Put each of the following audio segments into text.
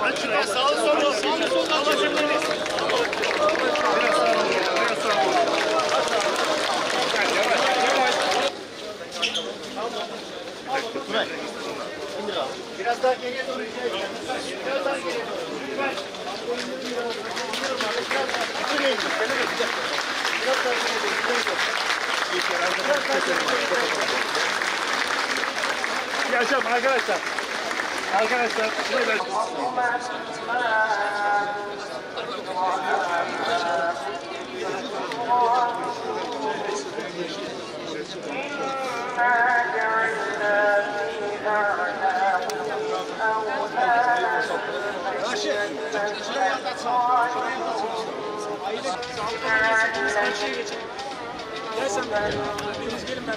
Sağ sol, sağ sol, eğitim. Biraz daha geriye doğru. Biraz daha geriye doğru. Yaşam arkadaşlar. Arkadaşlar şuna ver. Gelsen ben, biriniz gelin ben.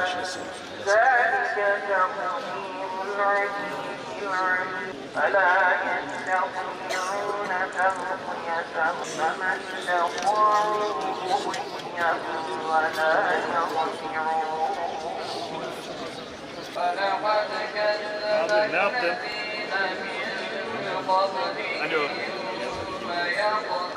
ذلك تقدير العزيز العليم فلا يستطيعون تغطية فمن استطاعوا رؤية ولا يرجعون فلقد كذب? الذين من قبلهم. ثم يقول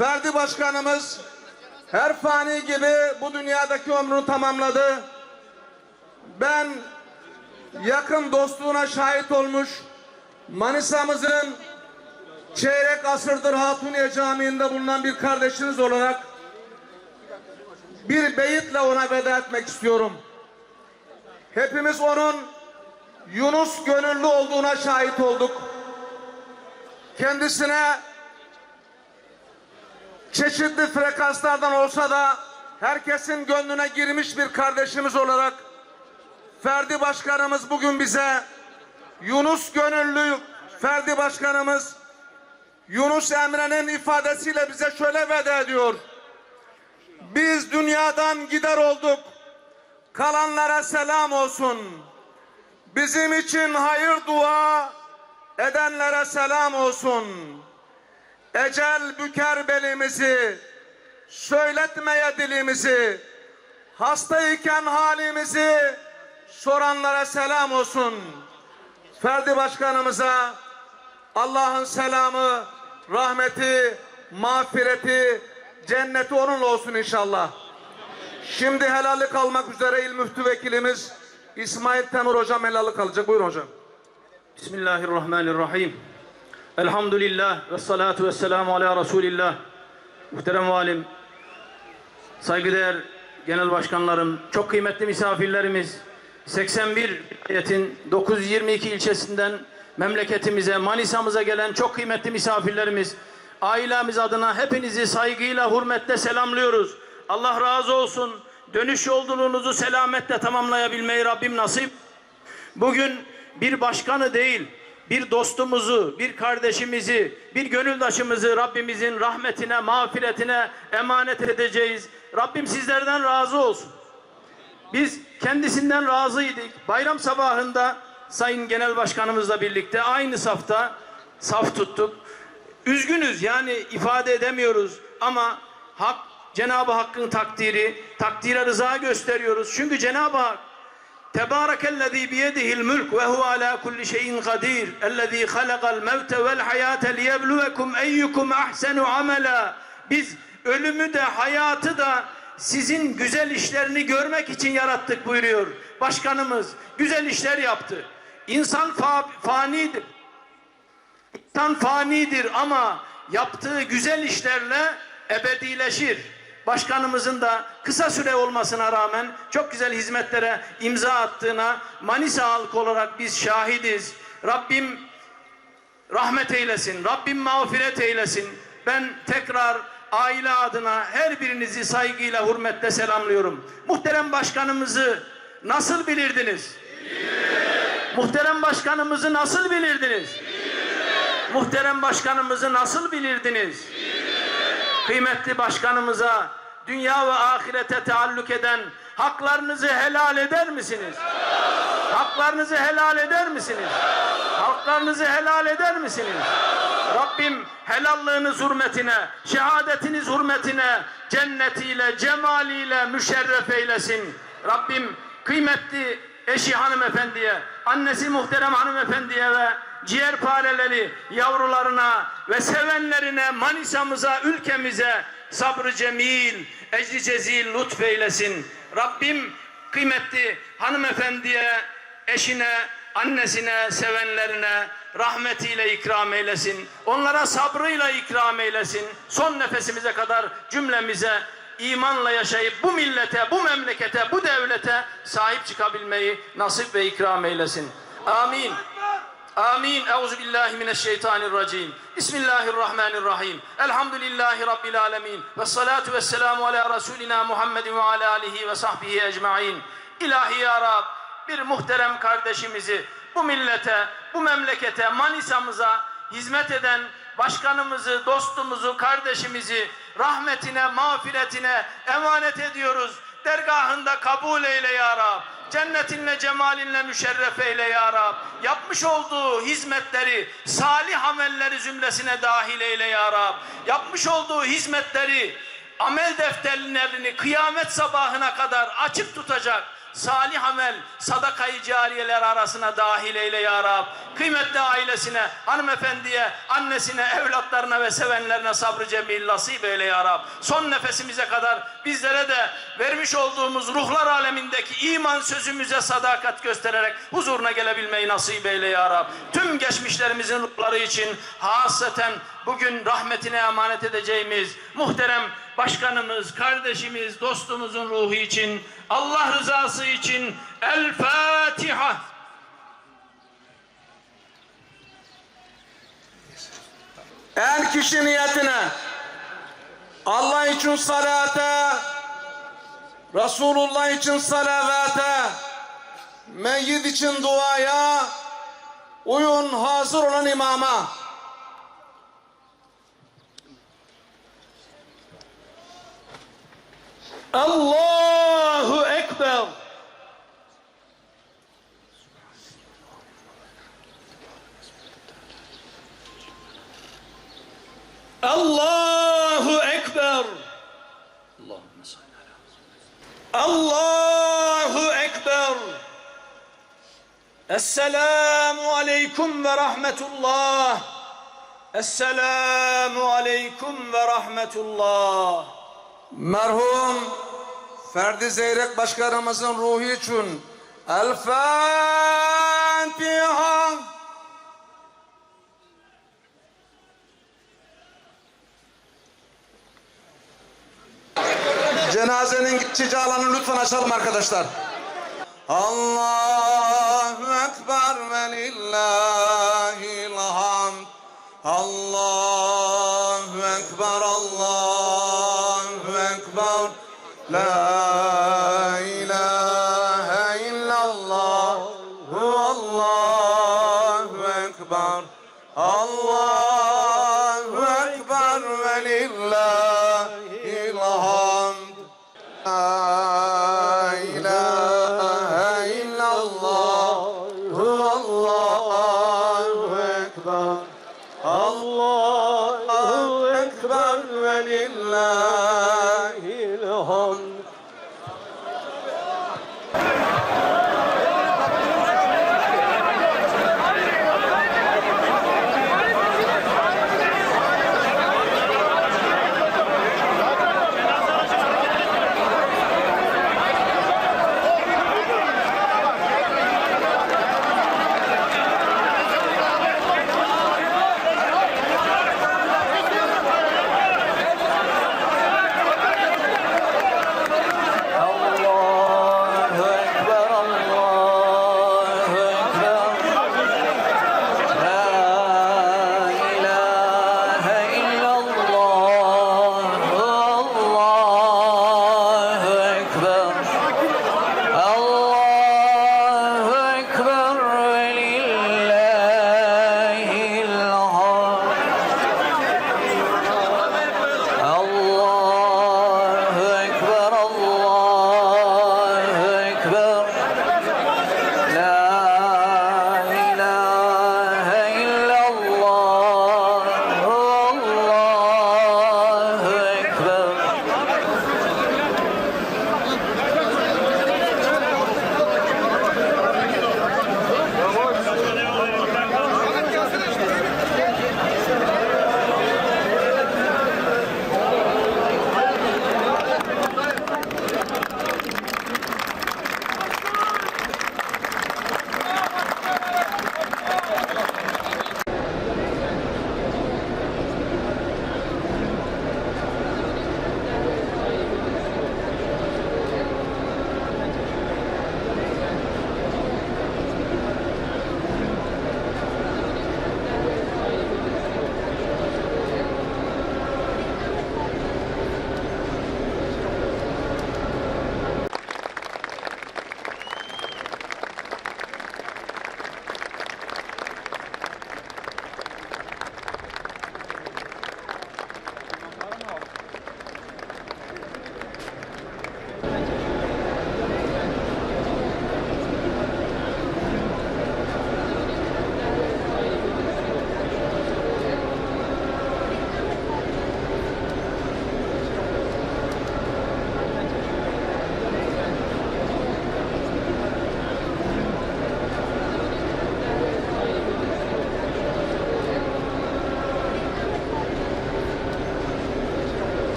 Ferdi Başkanımız her fani gibi bu dünyadaki ömrünü tamamladı. Ben yakın dostluğuna şahit olmuş Manisa'mızın çeyrek asırdır Hatuniye Camii'nde bulunan bir kardeşiniz olarak bir beyitle ona veda etmek istiyorum. Hepimiz onun Yunus gönüllü olduğuna şahit olduk. Kendisine çeşitli frekanslardan olsa da herkesin gönlüne girmiş bir kardeşimiz olarak Ferdi Başkanımız bugün bize Yunus gönüllü Ferdi Başkanımız Yunus Emre'nin ifadesiyle bize şöyle veda ediyor. Biz dünyadan gider olduk. Kalanlara selam olsun. Bizim için hayır dua edenlere selam olsun. Ecel büker belimizi, söyletmeye dilimizi, hastayken halimizi soranlara selam olsun. Ferdi Başkanımıza Allah'ın selamı, rahmeti, mağfireti, cenneti onunla olsun inşallah. Şimdi helallik almak üzere il müftü vekilimiz İsmail Temur hocam helallik alacak. Buyurun hocam. Bismillahirrahmanirrahim. Elhamdülillah ve salatu ve selamu ala Resulillah. Muhterem valim, saygıdeğer genel başkanlarım, çok kıymetli misafirlerimiz, 81 vilayetin 922 ilçesinden memleketimize, Manisa'mıza gelen çok kıymetli misafirlerimiz, ailemiz adına hepinizi saygıyla, hürmetle selamlıyoruz. Allah razı olsun. Dönüş yolculuğunuzu selametle tamamlayabilmeyi Rabbim nasip. Bugün bir başkanı değil, bir dostumuzu, bir kardeşimizi, bir gönüldaşımızı Rabbimizin rahmetine, mağfiretine emanet edeceğiz. Rabbim sizlerden razı olsun. Biz kendisinden razıydık. Bayram sabahında Sayın Genel Başkanımızla birlikte aynı safta saf tuttuk. Üzgünüz yani ifade edemiyoruz ama hak Cenab-ı Hakk'ın takdiri, takdire rıza gösteriyoruz. Çünkü Cenab-ı Hak Biyedihil mülk ve huve alâ kulli şeyin kadîr. Ellezî halakal mevte vel hayâte liyebluvekum eyyukum ahsenu amela. Biz ölümü de hayatı da sizin güzel işlerini görmek için yarattık buyuruyor. Başkanımız güzel işler yaptı. İnsan fa fanidir. İnsan fanidir ama yaptığı güzel işlerle ebedileşir. Başkanımızın da kısa süre olmasına rağmen çok güzel hizmetlere imza attığına Manisa halkı olarak biz şahidiz. Rabbim rahmet eylesin. Rabbim mağfiret eylesin. Ben tekrar aile adına her birinizi saygıyla, hürmetle selamlıyorum. Muhterem başkanımızı nasıl bilirdiniz? Muhterem başkanımızı nasıl bilirdiniz? Muhterem başkanımızı nasıl bilirdiniz? Kıymetli başkanımıza dünya ve ahirete taalluk eden haklarınızı helal eder misiniz? Haklarınızı helal eder misiniz? Haklarınızı helal eder misiniz? Rabbim helallığınız hürmetine, şehadetiniz hürmetine, cennetiyle, cemaliyle müşerref eylesin. Rabbim kıymetli eşi hanımefendiye, annesi muhterem hanımefendiye ve ciğerpareleri yavrularına ve sevenlerine, Manisa'mıza, ülkemize sabrı cemil, ecri cezil lütfeylesin. Rabbim kıymetli hanımefendiye, eşine, annesine, sevenlerine rahmetiyle ikram eylesin. Onlara sabrıyla ikram eylesin. Son nefesimize kadar cümlemize imanla yaşayıp bu millete, bu memlekete, bu devlete sahip çıkabilmeyi nasip ve ikram eylesin. Amin. Amin. Euzu billahi mineşşeytanirracim. Bismillahirrahmanirrahim. Elhamdülillahi rabbil alamin. Ve salatu vesselamu ala rasulina Muhammedin ve ala alihi ve sahbihi ecmaîn. İlahi ya Rab, bir muhterem kardeşimizi bu millete, bu memlekete, Manisa'mıza hizmet eden başkanımızı, dostumuzu, kardeşimizi rahmetine, mağfiretine emanet ediyoruz. Dergahında kabul eyle ya Rab. Cennetinle, cemalinle müşerref eyle ya Rab. Yapmış olduğu hizmetleri, salih amelleri zümresine dahil eyle ya Rab. Yapmış olduğu hizmetleri, amel defterlerini kıyamet sabahına kadar açık tutacak salih amel, sadakayı cariyeler arasına dahil eyle ya Rab. Kıymetli ailesine, hanımefendiye, annesine, evlatlarına ve sevenlerine sabrı cemil nasip eyle ya Rab. Son nefesimize kadar bizlere de vermiş olduğumuz ruhlar alemindeki iman sözümüze sadakat göstererek huzuruna gelebilmeyi nasip eyle ya Rab. Tüm geçmişlerimizin ruhları için hasreten bugün rahmetine emanet edeceğimiz muhterem başkanımız, kardeşimiz, dostumuzun ruhu için, Allah rızası için El Fatiha. En kişi niyetine Allah için salate, Resulullah için salavate, meyyit için duaya, uyun hazır olan imama. Allahu Ekber. Allahu Ekber. Allahu Ekber. Esselamu Aleyküm ve Rahmetullah. Esselamu Aleyküm ve Rahmetullah. Merhum Ferdi Zeyrek Başkanımızın ruhu için El Fatiha. Cenazenin geçici alanı lütfen açalım arkadaşlar. Allahu Ekber ve lillahil hamd. Allahu Ekber.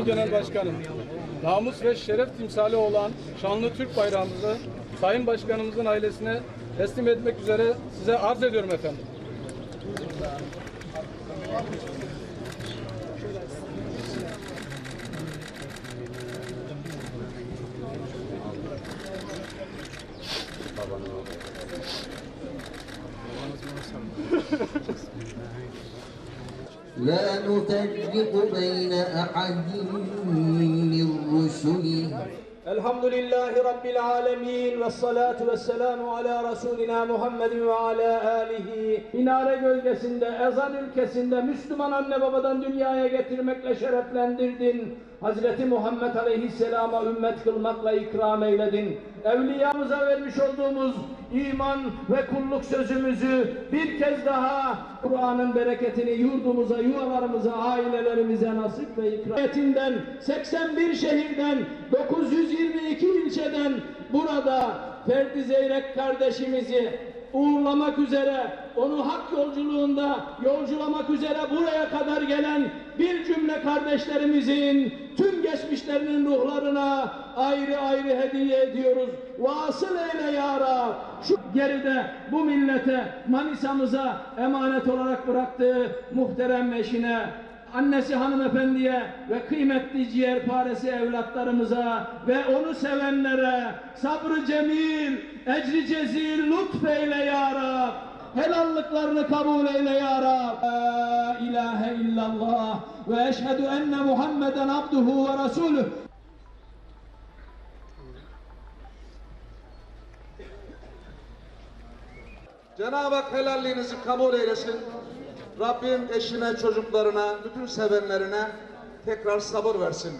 Sayın Genel Başkanım, namus ve şeref timsali olan şanlı Türk bayrağımızı Sayın Başkanımızın ailesine teslim etmek üzere size arz ediyorum efendim. لا نفرق بين أحد من رسله Elhamdülillahi Rabbil alemin ve salatu ve selamu ala Resulina Muhammedin ve ala alihi. Minare gölgesinde, ezan ülkesinde Müslüman anne babadan dünyaya getirmekle şereflendirdin. Hazreti Muhammed Aleyhisselam'a ümmet kılmakla ikram eyledin. Evliyamıza vermiş olduğumuz iman ve kulluk sözümüzü bir kez daha Kur'an'ın bereketini yurdumuza, yuvalarımıza, ailelerimize nasip ve ikram. Etinden 81 şehirden 922 ilçeden burada Ferdi Zeyrek kardeşimizi uğurlamak üzere, onu hak yolculuğunda yolculamak üzere buraya kadar gelen bir cümle kardeşlerimizin tüm geçmişlerinin ruhlarına ayrı ayrı hediye ediyoruz. Vasıl eyle ya Rab. Şu geride bu millete Manisa'mıza emanet olarak bıraktığı muhterem eşine, annesi hanımefendiye ve kıymetli ciğerparesi evlatlarımıza ve onu sevenlere sabrı cemil, ecri cezil lütfeyle ya Rab. Helallıklarını kabul eyle ya Rab. La ilahe illallah ve eşhedü enne Muhammeden abduhu ve resuluh. Cenab-ı Hak helalliğinizi kabul eylesin. Rabbim eşine, çocuklarına, bütün sevenlerine tekrar sabır versin.